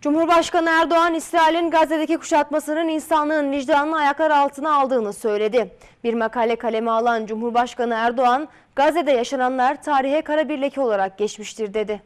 Cumhurbaşkanı Erdoğan, İsrail'in Gazze'deki kuşatmasının insanlığın vicdanını ayaklar altına aldığını söyledi. Bir makale kaleme alan Cumhurbaşkanı Erdoğan, Gazze'de yaşananlar tarihe kara bir leke olarak geçmiştir dedi.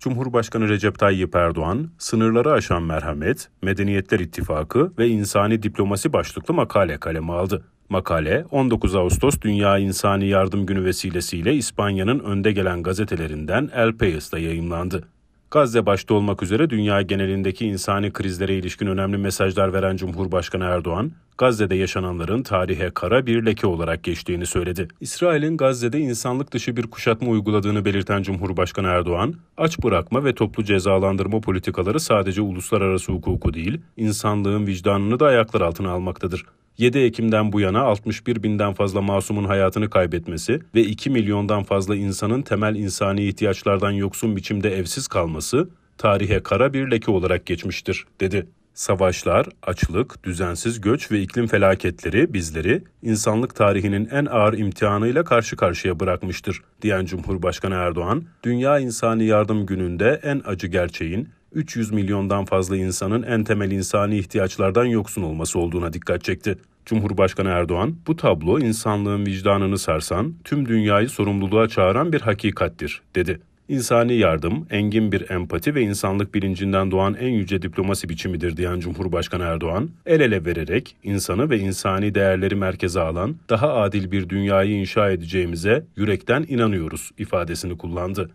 Cumhurbaşkanı Recep Tayyip Erdoğan, sınırları aşan merhamet, medeniyetler ittifakı ve insani diplomasi başlıklı makale kaleme aldı. Makale 19 Ağustos Dünya İnsani Yardım Günü vesilesiyle İspanya'nın önde gelen gazetelerinden El País'ta yayımlandı. Gazze başta olmak üzere dünya genelindeki insani krizlere ilişkin önemli mesajlar veren Cumhurbaşkanı Erdoğan, Gazze'de yaşananların tarihe kara bir leke olarak geçtiğini söyledi. İsrail'in Gazze'de insanlık dışı bir kuşatma uyguladığını belirten Cumhurbaşkanı Erdoğan, aç bırakma ve toplu cezalandırma politikaları sadece uluslararası hukuku değil, insanlığın vicdanını da ayaklar altına almaktadır. 7 Ekim'den bu yana 61 binden fazla masumun hayatını kaybetmesi ve 2 milyondan fazla insanın temel insani ihtiyaçlardan yoksun biçimde evsiz kalması tarihe kara bir leke olarak geçmiştir, dedi. Savaşlar, açlık, düzensiz göç ve iklim felaketleri bizleri insanlık tarihinin en ağır imtihanıyla karşı karşıya bırakmıştır, diyen Cumhurbaşkanı Erdoğan, Dünya İnsani Yardım Günü'nde en acı gerçeğin 300 milyondan fazla insanın en temel insani ihtiyaçlardan yoksun olması olduğuna dikkat çekti. Cumhurbaşkanı Erdoğan, bu tablo insanlığın vicdanını sarsan, tüm dünyayı sorumluluğa çağıran bir hakikattir, dedi. İnsani yardım, engin bir empati ve insanlık bilincinden doğan en yüce diplomasi biçimidir diyen Cumhurbaşkanı Erdoğan, el ele vererek insanı ve insani değerleri merkeze alan daha adil bir dünyayı inşa edeceğimize yürekten inanıyoruz ifadesini kullandı.